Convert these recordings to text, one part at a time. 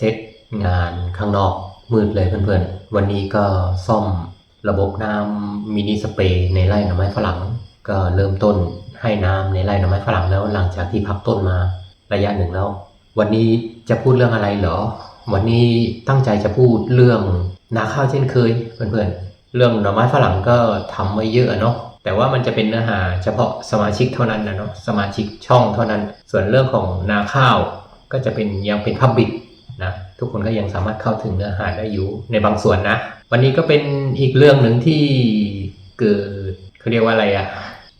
เซตงานข้างนอกมืดเลยเพื่อนๆ วันนี้ก็ซ่อมระบบน้ำมินิสเปรย์ในไร่หน่อไม้ฝรั่ง ก็เริ่มต้นให้น้ำในไร่หน่อไม้ฝรั่งแล้วหลังจากที่พักต้นมาระยะหนึ่งแล้ว วันนี้จะพูดเรื่องอะไรเหรอ วันนี้ตั้งใจจะพูดเรื่องนาข้าวเช่นเคยเพื่อนๆ เรื่องหน่อไม้ฝรั่งก็ทำไว้เยอะเนาะแต่ว่ามันจะเป็นเนื้อหาเฉพาะสมาชิกเท่านั้นนะเนาะสมาชิกช่องเท่านั้น ส่วนเรื่องของนาข้าวก็จะเป็นยังเป็นพับบิก นะทุกคนก็ยังสามารถเข้าถึงเนื้อหาได้อยู่ในบางส่วนนะ วันนี้ก็เป็นอีกเรื่องหนึ่งที่เกิดเขาเรียกว่าอะไรอะ่ะ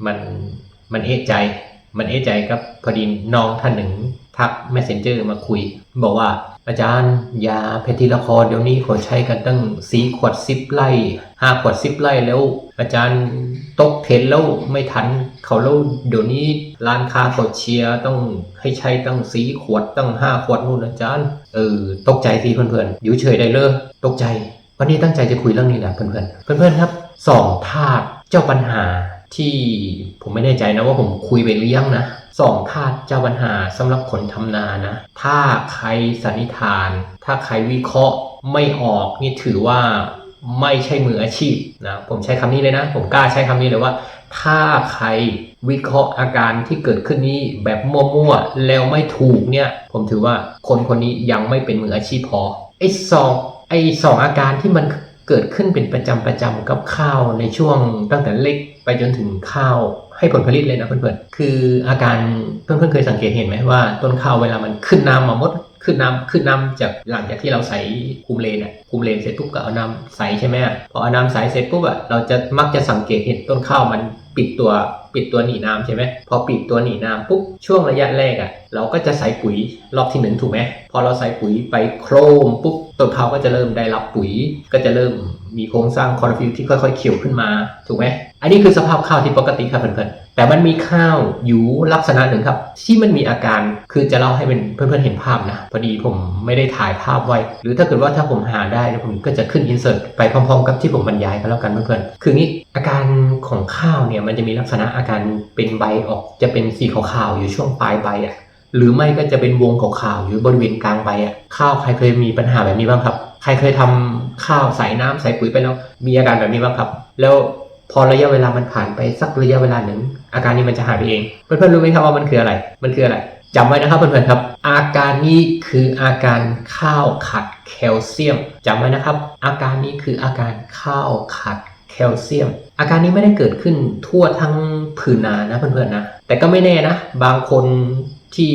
มันมันเอะใจ มันเอะใจกับพอดีน้องท่านหนึ่ง ทัก messenger มาคุย บอกว่าอาจารย์ยาเพทิลาคอร์เดี๋ยวนี้เขาใช้กันตั้งสีขวดซิปไล่ห้าขวดซิปไล่แล้ว อาจารย์ตกเทรนแล้วไม่ทันเขาแล้วเดี๋ยวนี้ร้านค้าเขาเชียร์ต้องให้ใช้ตั้งสีขวดตั้งห้าขวดนู่นอาจารย์เออตกใจสิเพื่อนๆอยู่เฉยได้เลยตกใจ วันนี้ตั้งใจจะคุยเรื่องนี้แหละเพื่อนๆเพื่อนๆครับสองธาตุเจ้าปัญหาที่ผมไม่แน่ใจนะว่าผมคุยไปหรือยังนะ สองธาตุเจ้าปัญหาสำหรับคนทำนานะ ถ้าใครสันนิษฐาน ถ้าใครวิเคราะห์ไม่ออกนี่ถือว่าไม่ใช่มืออาชีพนะผมใช้คำนี้เลยนะ ผมกล้าใช้คำนี้เลยว่า ถ้าใครวิเคราะห์อาการที่เกิดขึ้นนี้แบบมั่วๆแล้วไม่ถูกเนี่ย ผมถือว่าคนคนนี้ยังไม่เป็นมืออาชีพพอไอ้สองไอ้สองอาการที่มันเกิดขึ้นเป็นประจำประจำกับข้าวในช่วงตั้งแต่เล็กไปจนถึงข้าว ให้ผลผลิตเลยนะเพื่อนๆ คืออาการเพื่อนๆเคยสังเกตเห็นไหมว่าต้นข้าวเวลามันขึ้นน้ำมามดขึ้นน้ำขึ้นน้ำจากหลังจากที่เราใส่คุมเลนอะคุมเลนเสร็จปุ๊บก็เอาน้ำใส่ใช่ไหมพอเอาน้ำใส่เสร็จปุ๊บอะเราจะมักจะสังเกตเห็นต้นข้าวมันปิดตัวปิดตัวหนีน้ำใช่ไหมพอปิดตัวหนีน้ำปุ๊บช่วงระยะแรกอะเราก็จะใส่ปุ๋ยรอบที่หนึ่งถูกไหมพอเราใส่ปุ๋ยไปโครมปุ๊บต้นข้าวก็จะเริ่มได้รับปุ๋ย ก็จะเริ่มมีโครงสร้างคลอโรฟิลที่ค่อยๆเขียวขึ้นมาถูกไหม อันนี้คือสภาพข้าวที่ปกติครับเพื่อนๆ แต่มันมีข้าวอยู่ลักษณะหนึ่งครับ ที่มันมีอาการคือจะเล่าให้เป็นเพื่อนๆเห็นภาพนะ พอดีผมไม่ได้ถ่ายภาพไว้ หรือถ้าเกิดว่าถ้าผมหาได้ผมก็จะขึ้นอินเสิร์ตไปพร้อมๆ กับที่ผมบรรยายกันแล้วกันเพื่อนๆ คืองี้อาการของข้าวเนี่ยมันจะมีลักษณะอาการเป็นใบออกจะเป็นสีขาวๆอยู่ช่วงปลายใบอะ หรือไม่ก็จะเป็นวงขาวๆอยู่บริเวณกลางใบอะ ข้าวใครเคยมีปัญหาแบบนี้บ้างครับ ใครเคยทำข้าวใส่น้ำใส่ปุ๋ยไปแล้วมีอาการแบบนี้บ้างครับ แล้ว พอระยะเวลามันผ่านไปสักระยะเวลาหนึ่ง อาการนี้มันจะหายไปเอง เพื่อนๆรู้ไหมครับว่ามันคืออะไร มันคืออะไรจำไว้นะครับเพื่อนๆครับ อาการนี้คืออาการข้าวขาดแคลเซียมจำไว้นะครับ อาการนี้คืออาการข้าวขาดแคลเซียม อาการนี้ไม่ได้เกิดขึ้นทั่วทั้งผืนนานะเพื่อนๆนะแต่ก็ไม่แน่นะ บางคนที่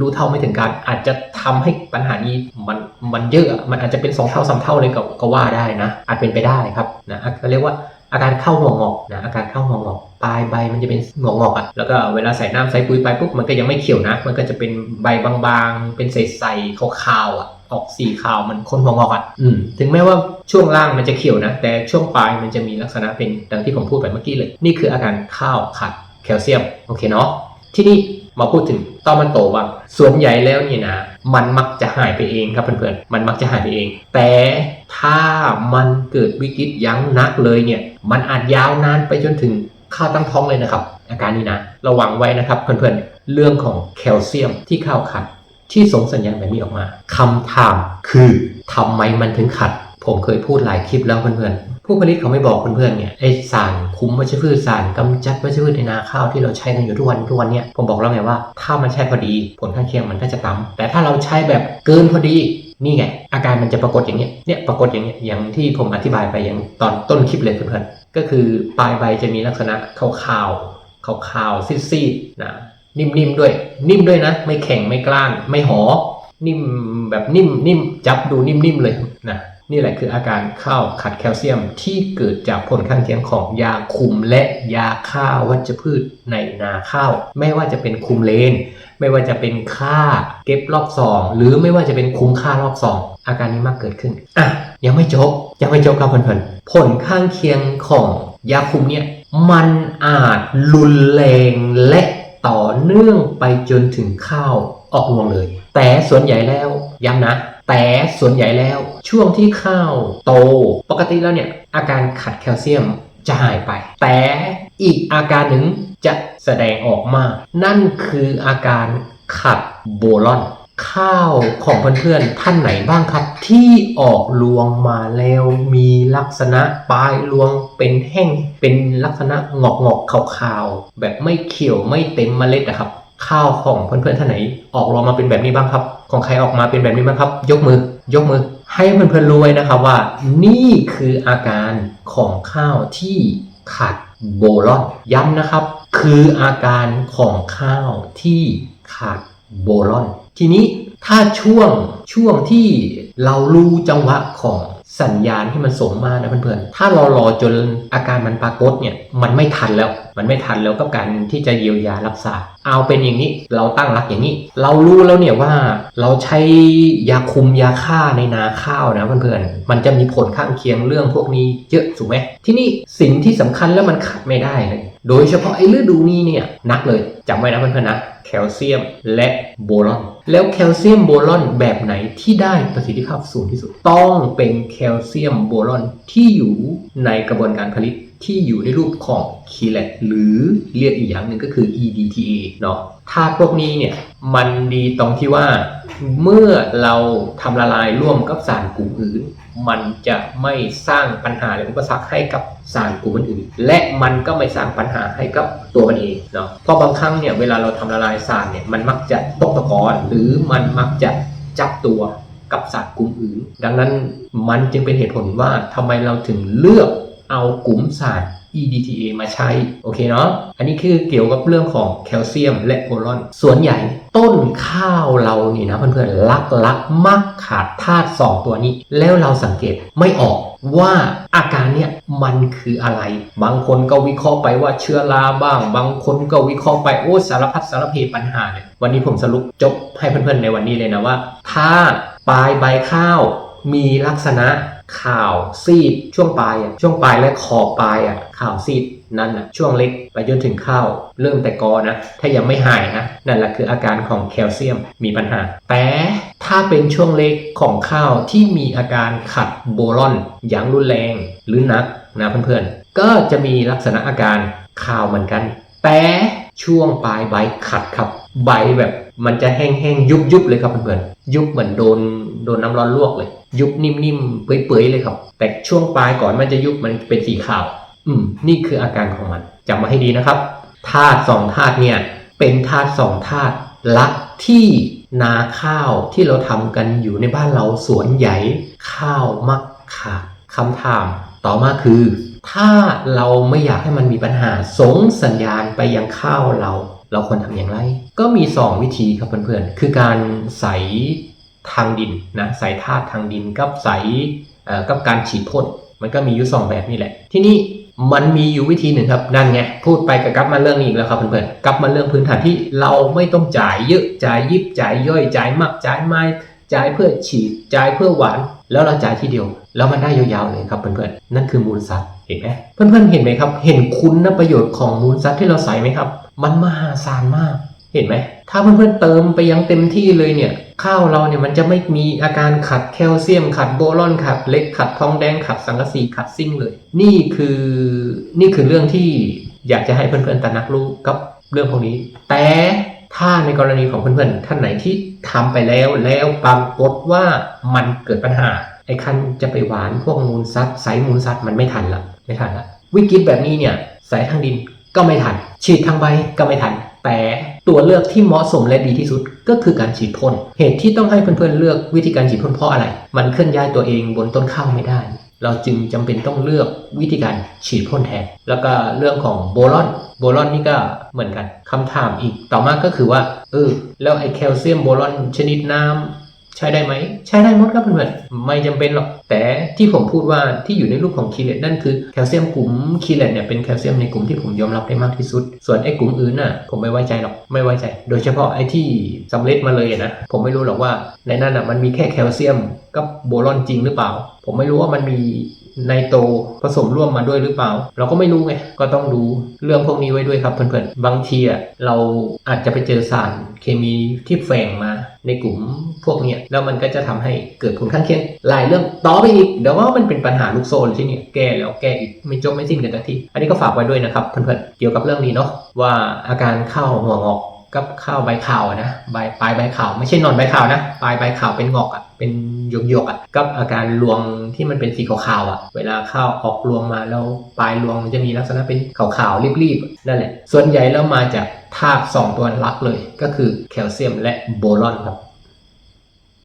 รู้เท่าไม่ถึงการอาจจะทำให้ปัญหานี้มันมันเยอะมันอาจจะเป็นสองเท่าสามเท่าเลยก็ก็ว่าได้นะ อาจเป็นไปได้ครับนะก็เรียกว่า อาการเข้าหัวงอกนะอาการเข้าหัวงอกปลายใบมันจะเป็นหัวงอกอะแล้วก็เวลาใส่น้ำใส่ปุ๋ยไปปุ๊บมันก็ยังไม่เขียวนะ มันก็จะเป็นใบบางๆ เป็นใสๆขาวๆอะออกสีขาวเหมันคนหัวงอกอะอืมถึงแม้ว่าช่วงล่างมันจะเขียวนะ แต่ช่วงปลายมันจะมีลักษณะเป็นดังที่ผมพูดไปเมื่อกี้เลย นี่คืออาการข้าวขาดแคลเซียมโอเคเนาะที่นี่ มาพูดถึงต้อมันโตบ้างส่วนใหญ่แล้วเนี่ยนะ มันมักจะหายไปเองครับเพื่อนๆ มันมักจะหายไปเอง แต่ถ้ามันเกิดวิกฤตยั้งนักเลยเนี่ย มันอาจยาวนานไปจนถึงข้าวตั้งท้องเลยนะครับ อาการนี้นะ ระวังไว้นะครับเพื่อนๆ เรื่องของแคลเซียมที่ข้าวขัด ที่ส่งสัญญาณแบบนี้ออกมาคำถามคือทำไมมันถึงขัด ผมเคยพูดหลายคลิปแล้วเพื่อนๆ ผู้ผลิตเขาไม่บอกเพื่อนๆเนี่ยไอสารคุ้มวัชพืชสารกำจัดวัชพืชในนาข้าวที่เราใช้กันอยู่ทุกวันทุกวันเนี่ยผมบอกแล้วไงว่าถ้ามันใช้พอดีผลข้างเคียงมันก็จะต่ำแต่ถ้าเราใช้แบบเกินพอดีนี่ไง อาการมันจะปรากฏอย่างเงี้ยเนี่ยปรากฏอย่างเงี้ยอย่างที่ผมอธิบายไปอย่างตอนต้นคลิปเลยเพื่อนๆก็คือปลายใบจะมีลักษณะขาวๆขาวๆซีดๆนะนิ่มๆด้วย นิ่มด้วยนะ ไม่แข็งไม่กล้านไม่หอ นิ่มแบบนิ่มนิ่มจับดูนิ่มๆเลยนะ นี่แหละคืออาการข้าวขัดแคลเซียมที่เกิดจากผลข้างเคียงของยาคุมและยาฆ่าวัชพืชในนาข้าว ไม่ว่าจะเป็นคุมเลน ไม่ว่าจะเป็นค่าเก็บรอบสองหรือไม่ว่าจะเป็นคุ้มค่ารอบสองอาการนี้มากเกิดขึ้นอะยังไม่จบยังไม่จบครับเพื่อนๆผลข้างเคียงของยาคุมเนี่ยมันอาจรุนแรงและต่อเนื่องไปจนถึงข้าวออกรวงเลย แต่ส่วนใหญ่แล้วย้ำนะ แต่ส่วนใหญ่แล้วช่วงที่ข้าวโตปกติแล้วเนี่ยอาการขัดแคลเซียมจะหายไป แต่อีกอาการหนึ่งจะแสดงออกมานั่นคืออาการขัดโบลอน ข้าวของเพื่อนๆท่านไหนบ้างครับ ที่ออกรวงมาแล้วมีลักษณะปลายรวงเป็นแห้งเป็นลักษณะงอกงอกๆขาวๆแบบไม่เขียวไม่เต็มเมล็ดนะครับ ข้าวของเพื่อนๆท่านไหน ออกรวงมาเป็นแบบนี้บ้างครับ ของใครออกมาเป็นแบบนี้บ้างครับ ยกมือ ยกมือ ให้เพื่อนๆรู้ไว้นะครับว่า นี่คืออาการของข้าวที่ขาดโบรอนย้ำนะครับ คืออาการของข้าวที่ขาดโบรอน ทีนี้ถ้าช่วงช่วงที่เรารู้จังหวะของ สัญญาณที่มันส่งมานะเพื่อนๆ ถ้าเรารอจนอาการมันปรากฏเนี่ยมันไม่ทันแล้ว มันไม่ทันแล้วกับการที่จะเยียวยารักษา เอาเป็นอย่างนี้เราตั้งหลักอย่างนี้ เรารู้แล้วเนี่ยว่าเราใช้ยาคุมยาฆ่าในนาข้าวนะเพื่อนๆ มันจะมีผลข้างเคียงเรื่องพวกนี้เยอะถูกไหมที่นี่สิ่งที่สำคัญแล้วมันขาดไม่ได้เลย โดยเฉพาะไอ้ฤดูนี้เนี่ยนักเลยจำไว้นะเพื่อนๆนะแคลเซียม และโบรอน แล้วแคลเซียมโบรอนแบบไหนที่ได้ประสิทธิภาพสูงที่สุด ต้องเป็นแคลเซียมโบรอนที่อยู่ในกระบวนการผลิตที่อยู่ในรูปของคีแลตหรือเรียกอีกอย่างหนึ่งก็คือ EDTA เนาะธาพวกนี้เนี่ยมันดีตรงที่ว่า เมื่อเราทำละลายร่วมกับสารกลุ่มอื่น มันจะไม่สร้างปัญหาหรืออุปสรรคให้กับสารกลุ่มอื่น และมันก็ไม่สร้างปัญหาให้กับตัวมันเองเนาะเพราะบางครั้งเนี่ยเวลาเราทำละลายสารเนี่ยมันมักจะตกตะกอนหรือมันมักจะจับตัวกับสารกลุ่มอื่น ดังนั้นมันจึงเป็นเหตุผลว่าทำไมเราถึงเลือกเอากลุ่มสาร EDTA มาใช้ โอเคเนาะอันนี้คือเกี่ยวกับเรื่องของแคลเซียมและโบรอน ส่วนใหญ่ต้นข้าวเรานี่นะเพื่อนๆลักลักมักขาดธาตุสองตัวนี้ แล้วเราสังเกตไม่ออกว่าอาการเนี่ยมันคืออะไร บางคนก็วิเคราะห์ไปว่าเชื้อราบ้าง บางคนก็วิเคราะห์ไปโอ้สารพัดสารเพปัญหาเลยวันนี้ผมสรุปจบให้เพื่อนๆในวันนี้เลยนะว่า ถ้าปลายใบข้าว มีลักษณะข่าวซีดช่วงปลายอะช่วงปลายและขอบปลายอะข่าวซีดนั่นอะช่วงเล็กไปจนถึงข้าวเริ่มแต่กอนะ ถ้ายังไม่หายนะ นั่นแหละคืออาการของแคลเซียมมีปัญหา แต่ถ้าเป็นช่วงเล็กของข้าวที่มีอาการขัดโบรอน อย่างรุนแรงหรือนักนะเพื่อนๆ ก็จะมีลักษณะอาการข่าวเหมือนกัน แต่ช่วงปลายใบขัดครับ ใบแบบมันจะแห้งๆยุบๆเลยครับเพื่อนๆยุบเหมือนโดนโดนน้ำร้อนลวกเลย ยุบนิ่มๆเปื่อยๆเลยครับ แต่ช่วงปลายก่อนมันจะยุบมันเป็นสีขาว อืม นี่คืออาการของมันจำมาให้ดีนะครับธาตุสองธาตุเนี่ย เป็นธาตุสองธาตุลักที่นาข้าวที่เราทำกันอยู่ในบ้านเราสวนใหญ่ข้าวมักขาดคำถาม ต่อมาคือ ถ้าเราไม่อยากให้มันมีปัญหาส่งสัญญาณไปยังข้าวเรา เราควรทำอย่างไร ก็มี 2 วิธีครับเพื่อนๆ คือการใส่ทางดินนะใส่ธาตุทางดินกับใส่กับการฉีดพ่นมันก็มีอยู่สองแบบนี่แหละ ที่นี่มันมีอยู่วิธีหนึ่งครับนั่นไงพูดไปกับกลับมาเรื่องนี้อีกแล้วครับเพื่อนๆกลับมาเรื่องพื้นฐานที่เราไม่ต้องจ่ายเยอะจ่ายยิบจ่ายย่อยจ่ายมากจ่ายไม่จ่ายเพื่อฉีดจ่ายเพื่อหวาน แล้วเราจ่ายทีเดียว แล้วมันได้ยาวๆเลยครับเพื่อนๆนั่นคือมูลสัตว์เห็นไหมเพื่อนๆเห็นไหมครับ เห็นคุณนประโยชน์ของมูลสัตว์ที่เราใส่ไหมครับ มันมหาศาลมาก เห็นไหมถ้าเพื่อนๆเติมไปยังเต็มที่เลยเนี่ยข้าวเราเนี่ยมันจะไม่มีอาการขัดแคลเซียม ขัดโบรอนขัดเล็กขัดทองแดงขัดสังกะสีขัดซิ่งเลย นี่คือนี่คือเรื่องที่อยากจะให้เพื่อนๆตระหนักรู้กับเรื่องพวกนี้ แต่ถ้าในกรณีของเพื่อนๆท่านไหนที่ทำไปแล้วแล้วปรากฏว่ามันเกิดปัญหา ไอ้คันจะไปหวานพวกมูลซัดใส่มูลซัดมันไม่ทันละไม่ทันละวิกฤตแบบนี้เนี่ยใส่ทางดินก็ไม่ทัน ฉีดทางใบก็ไม่ทัน แต่ตัวเลือกที่เหมาะสมและดีที่สุดก็คือการฉีดพ่นเหตุที่ต้องให้เพื่อนๆเลือกวิธีการฉีดพ่นเพราะอะไร มันเคลื่อนย้ายตัวเองบนต้นข้าวไม่ได้ เราจึงจำเป็นต้องเลือกวิธีการฉีดพ่นแทน แล้วก็เรื่องของโบรอนโบรอนนี่ก็เหมือนกันคำถามอีกต่อมาก็คือว่าเออแล้วไอ้แคลเซียมโบรอนชนิดน้ำ ใช้ได้ไหม ใช้ได้หมดครับเพื่อนๆไม่จำเป็นหรอก แต่ที่ผมพูดว่าที่อยู่ในรูปของคีเลตนั่นคือแคลเซียมกลุ่มคีเลตเนี่ยเป็นแคลเซียมในกลุ่มที่ผมยอมรับได้มากที่สุด ส่วนไอ้กลุ่มอื่นน่ะผมไม่ไว้ใจหรอกไม่ไว้ใจ โดยเฉพาะไอ้ที่สำเร็จมาเลยนะผมไม่รู้หรอกว่าในนั้นอะมันมีแค่แคลเซียมกับโบรอนจริงหรือเปล่า ผมไม่รู้ว่ามันมี ไนโตรผสมร่วมมาด้วยหรือเปล่า เราก็ไม่รู้ไงก็ต้องดูเรื่องพวกนี้ไว้ด้วยครับเพื่อนๆบางทีอะเราอาจจะไปเจอสารเคมีที่แฝงมาในกลุ่มพวกเนี้ยแล้วมันก็จะทำให้เกิดผลข้างเคียงหลายเรื่องต่อไปอีกเดี๋ยวว่ามันเป็นปัญหาลูกโซ่ที่เนี่ยแก้แล้วแก้อีกไม่จบไม่สิ้นกันสักทีอันนี้ก็ฝากไว้ด้วยนะครับเพื่อนๆเกี่ยวกับเรื่องนี้เนาะว่าอาการข้าวหัวงอกกับข้าวใบขาวนะใบปลายใบข่าวไม่ใช่นอนใบขาวนะ ปลายใบข่าวเป็นงอกอะ เป็นหยกๆอะกับอาการรวงที่มันเป็นสีขาวๆอะ เวลาข้าวออกรวงมาแล้วปลายรวงมันจะมีลักษณะเป็นขาวๆรีบๆนั่นแหละ ส่วนใหญ่แล้วมาจากธาตุสองตัวหลักเลย ก็คือแคลเซียมและโบรอนครับ